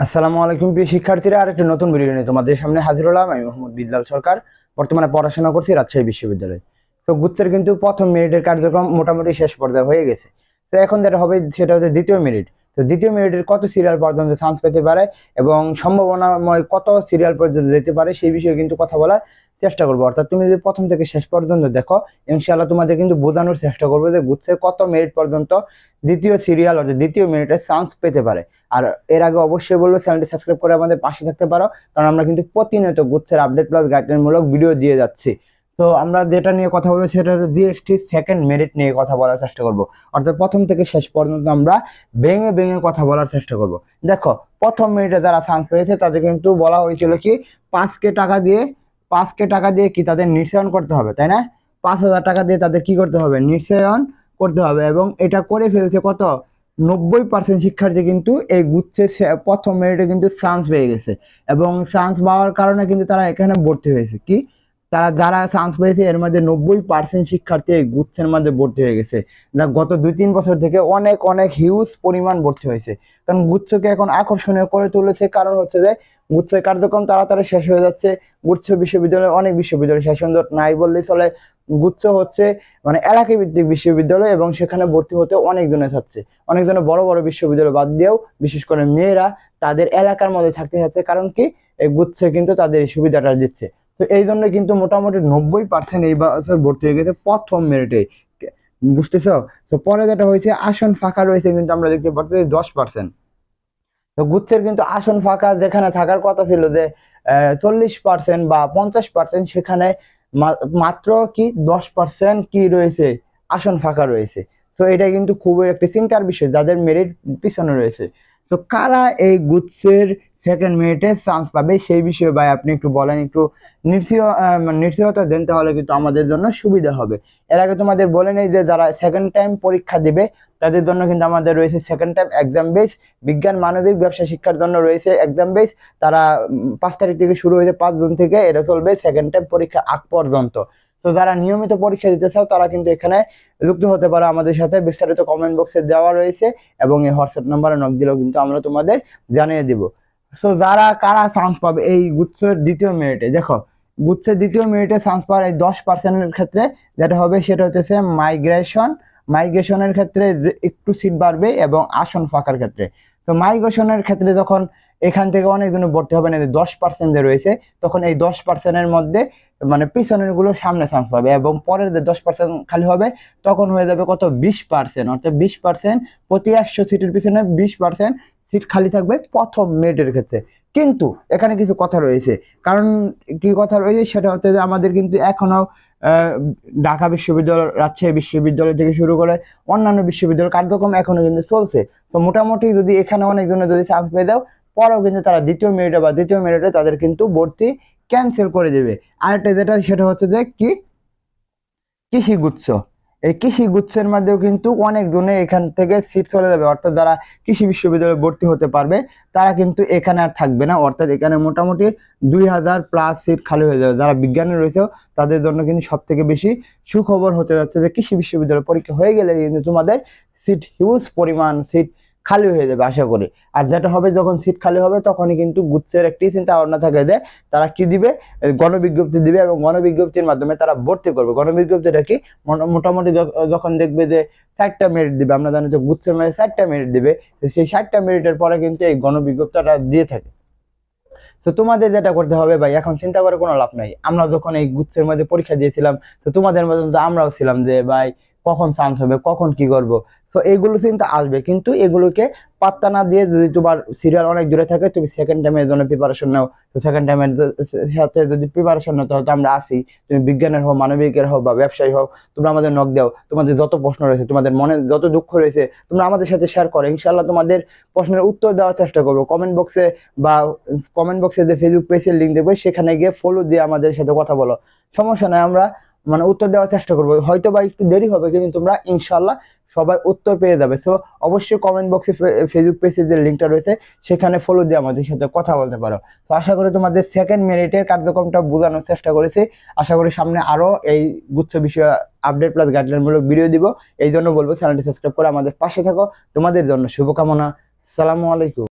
আসসালামু আলাইকুম প্রিয় শিক্ষার্থীরা আর একটা নতুন ভিডিও নিয়ে তোমাদের সামনে হাজির হলাম। আমি মোহাম্মদ বিদ্যাল সরকার, বর্তমানে পড়াশোনা করছি রাজশাহী বিশ্ববিদ্যালয়ে। তো গুচ্ছের কিন্তু প্রথম মিনিটের কার্যক্রম মোটামুটি শেষ পর্যায়ে হয়ে গেছে। তো এখন যেটা হবে, সেটা হচ্ছে দ্বিতীয় মিনিট। তো দ্বিতীয় মিনিটের কত সিরিয়াল পর্যন্ত চান্স পেতে পারে এবং সম্ভাবনাময় কত সিরিয়াল পর্যন্ত যেতে পারে, সেই বিষয়ে কিন্তু কথা বলার চেষ্টা করব। অর্থাৎ তুমি যদি প্রথম থেকে শেষ পর্যন্ত দেখো, ইনশাআল্লাহ তোমাদের কিন্তু বোঝানোর চেষ্টা করব যে গুচ্ছের কত মিনিট পর্যন্ত দ্বিতীয় সিরিয়াল অর্থাৎ দ্বিতীয় মিনিটে চান্স পেতে পারে। আর এর আগে অবশ্যই বলব, চ্যানেলটি সাবস্ক্রাইব করে আমাদের পাশে থাকতে পারো, কারণ আমরা কিন্তু প্রতিনিয়ত গুচ্ছের আপডেট প্লাস গাইডলাইন মূলক ভিডিও দিয়ে যাচ্ছি। তো আমরা যেটা নিয়ে কথা বলব সেটা জিএসটি সেকেন্ড মেরিট নিয়ে কথা বলার চেষ্টা করব। অর্থাৎ প্রথম থেকে শেষ পর্যন্ত আমরা ভেঙে ভেঙে কথা বলার চেষ্টা করব। দেখো, প্রথম মিনিটে যারা চান্স পেয়েছে, তাদের কিন্তু বলা হয়েছিল কি, পাঁচ কে টাকা দিয়ে, পাঁচ কে টাকা দিয়ে কি তাদের নিশ্চয়ন করতে হবে, তাই না? পাঁচ হাজার টাকা দিয়ে তাদের কি করতে হবে? নিশ্চয়ন করতে হবে এবং এটা করে ফেলছে কত? নব্বই পার্সেন্ট শিক্ষার্থী কিন্তু এই গুচ্ছের প্রথম মেরিটে কিন্তু চান্স পেয়ে গেছে। এবং চান্স পাওয়ার কারণে কিন্তু তারা এখানে ভর্তি হয়েছে। কি? তারা যারা চান্স পেয়েছে, এর মধ্যে নব্বই পার্সেন্ট শিক্ষার্থী এই গুচ্ছের মধ্যে ভর্তি হয়ে গেছে। গত দুই তিন বছর থেকে অনেক অনেক হিউজ পরিমাণ ভর্তি হয়েছে। কারণ গুচ্ছকে এখন আকর্ষণীয় করে তুলেছে। কারণ হচ্ছে যে, গুচ্ছের কার্যক্রম তাড়াতাড়ি শেষ হয়ে যাচ্ছে। গুচ্ছ বিশ্ববিদ্যালয় অনেক বিশ্ববিদ্যালয় শেষ নাই বললেই চলে। গুচ্ছ হচ্ছে মানে এলাকা ভিত্তিক বিশ্ববিদ্যালয় এবং সেখানে ভর্তি হতে অনেক জনে চাচ্ছে অনেক জনে বড় বড় বিশ্ববিদ্যালয় বাদ দিয়েও, বিশেষ করে মেয়েরা তাদের এলাকার মধ্যে থাকতে চাচ্ছে কারণ কি এই গুচ্ছে কিন্তু তাদের এই সুবিধাটা দিচ্ছে। তো এই জন্য কিন্তু মোটামুটি নব্বই পার্সেন্ট এই বছর ভর্তি হয়ে গেছে প্রথম মেরিটে বুঝতেছ? তো পরে যেটা হয়েছে, আসন ফাঁকা রয়েছে কিন্তু আমরা দেখতে পাচ্ছি দশ পার্সেন্ট তো গুচ্ছের কিন্তু আসন ফাঁকা যেখানে থাকার কথা ছিল যে চল্লিশ পার্সেন্ট বা পঞ্চাশ পার্সেন্ট সেখানে মাত্র কি দশ পার্সেন্ট কি রয়েছে? আসন ফাঁকা রয়েছে। তো এটা কিন্তু খুবই একটা চিন্তার বিষয়, যাদের মেরিট পিছনে রয়েছে। তো কারা এই গুচ্ছের সেকেন্ড মিনিটে চান্স পাবে। সেই বিষয়ে ভাই আপনি একটু বলেন, একটু নিশ্চয় নিশ্চয়তা দেন তাহলে কিন্তু আমাদের জন্য সুবিধা হবে। এর আগে তোমাদের বলে নেই যে যারা সেকেন্ড টাইম পরীক্ষা দিবে, তাদের জন্য কিন্তু আমাদের রয়েছে সেকেন্ড টাইম এক্সাম বেস বিজ্ঞান, মানবিক, ব্যবসা, শিক্ষার জন্য রয়েছে এক্সাম বেস তারা পাঁচ তারিখ থেকে শুরু হয়েছে, পাঁচ জুন থেকে এটা চলবে সেকেন্ড টাইম পরীক্ষা আগ পর্যন্ত। তো যারা নিয়মিত পরীক্ষা দিতে চাও, তারা কিন্তু এখানে যুক্ত হতে পারো আমাদের সাথে। বিস্তারিত কমেন্ট বক্সে দেওয়া রয়েছে এবং এই হোয়াটসঅ্যাপ নাম্বারে নক দিলেও কিন্তু আমরা তোমাদের জানিয়ে দিব। সো যারা, কারা চান্স পাবে? এই গুচ্ছের দ্বিতীয় মিনিটে দেখো, গুচ্ছের দ্বিতীয় মিনিটে চান্স পাওয়ার এই দশ পার্সেন্টের ক্ষেত্রে যেটা হবে, সেটা হচ্ছে মাইগ্রেশন মাইগ্রেশনের ক্ষেত্রে একটু সিট বাড়বে এবং আসন ফাঁকার ক্ষেত্রে। তো মাইগ্রেশনের ক্ষেত্রে যখন এখান থেকে অনেকজন ভর্তি হবে না দশ পার্সেন্ট যে রয়েছে, তখন এই দশ পার্সেন্টের মধ্যে মানে পিছনেরগুলো সামনে চান্স পাবে এবং পরের যে দশ পার্সেন্ট খালি হবে, তখন হয়ে যাবে কত? বিশ পার্সেন্ট অর্থাৎ বিশ পার্সেন্ট প্রতি একশো সিটের পিছনে বিশ পার্সেন্ট সিট খালি থাকবে প্রথম মেরিটের ক্ষেত্রে। কিন্তু এখানে কিছু কথা রয়েছে। কারণ কি কথা রয়েছে সেটা হচ্ছে যে আমাদের কিন্তু এখনও আহ, ঢাকা বিশ্ববিদ্যালয় রাজশাহী বিশ্ববিদ্যালয় থেকে শুরু করে অন্যান্য বিশ্ববিদ্যালয় কার্যক্রম এখনও কিন্তু চলছে। তো মোটামুটি যদি এখানে অনেকজনে যদি চান্স পেয়ে দাও পরেও কিন্তু তারা দ্বিতীয় মেরিটে বা দ্বিতীয় মেরিটে তাদের কিন্তু ভর্তি ক্যান্সেল করে দেবে। আরেকটা যেটা সেটা হচ্ছে যে কি? কৃষি গুচ্ছ এই কৃষি গুচ্ছের মাধ্যমেও কিন্তু অনেক জনে এখান থেকে সিট চলে যাবে। অর্থাৎ যারা কৃষি বিশ্ববিদ্যালয়ে ভর্তি হতে পারবে, তারা কিন্তু এখানে আর থাকবে না। অর্থাৎ এখানে মোটামুটি দুই হাজার প্লাস সিট খালি হয়ে যাবে। যারা বিজ্ঞানে রয়েছে, তাদের জন্য কিন্তু সব থেকে বেশি সুখবর হতে যাচ্ছে যে কৃষি বিশ্ববিদ্যালয় পরীক্ষা হয়ে গেলে কিন্তু তোমাদের সিট হিউজ পরিমাণ সিট খালি হয়ে যাবে, আশা করি। আর যেটা হবে, যখন সিট খালি হবে, তখনই কিন্তু গুচ্ছের একটি চিন্তা ভাবনা থাকে যে, তারা কি দিবে? গণবিজ্ঞপ্তি দিবে এবং গণবিজ্ঞপ্তির মাধ্যমে তারা ভর্তি করবে। গণবিজ্ঞপ্তিটা কি? মোটামুটি যখন দেখবে যে ষাটটা মেরিট দিবে, আমরা জানি যে গুচ্ছের মধ্যে ষাটটা মেরিট দিবে সেই ষাটটা মেরিটের পরে কিন্তু এই গণবিজ্ঞপ্তিটা দিয়ে থাকে। তো তোমাদের যেটা করতে হবে ভাই, এখন চিন্তা করে কোনো লাভ নাই। আমরা যখন এই গুচ্ছের মধ্যে পরীক্ষা দিয়েছিলাম, তো তোমাদের মতন তো আমরাও ছিলাম যে, ভাই কখন চান্স হবে, কখন কি করব? তো এগুলো চিন্তা আসবে। কিন্তু এগুলোকে পাত্তা না দিয়ে যদি তোমার সিরিয়াল অনেক দূরে থাকে, তুমি সেকেন্ড টাইমের জন্য প্রিপারেশন নাও। তো সেকেন্ড টাইমের সাথে যদি প্রিপারেশন নাও, তাহলে আমরা আসি তুমি বিজ্ঞানের হোক মানবিকের হোক বা ব্যবসায়ী হোক তোমরা আমাদের নক দাও। তোমাদের যত প্রশ্ন রয়েছে, তোমাদের মনে যত দুঃখ রয়েছে, তোমরা আমাদের সাথে শেয়ার করো। ইনশাল্লাহ তোমাদের প্রশ্নের উত্তর দেওয়ার চেষ্টা করব। কমেন্ট বক্সে বা কমেন্ট বক্সে যে ফেসবুক পেজের লিঙ্ক দেবে সেখানে গিয়ে ফলো দিয়ে আমাদের সাথে কথা বলো। সমস্যা নাই, আমরা মানে উত্তর দেওয়ার চেষ্টা করব। হয়তো বা একটু দেরি হবে, কিন্তু তোমরা ইনশাল্লাহ সবাই উত্তর পেয়ে যাবে। সো অবশ্যই কমেন্ট বক্সে ফেসবুক পেজের যে লিঙ্কটা রয়েছে, সেখানে ফলো দিয়ে আমাদের সাথে কথা বলতে পারো। তো আশা করি তোমাদের সেকেন্ড মেরিটের কার্যক্রমটা বোঝানোর চেষ্টা করেছি। আশা করি সামনে আরও এই গুচ্ছ বিষয়ে আপডেট প্লাস গাইডলাইন মূলক ভিডিও দিব। এই জন্য বলব চ্যানেলটি সাবস্ক্রাইব করে আমাদের পাশে থাকো। তোমাদের জন্য শুভকামনা। সালামু আলাইকুম।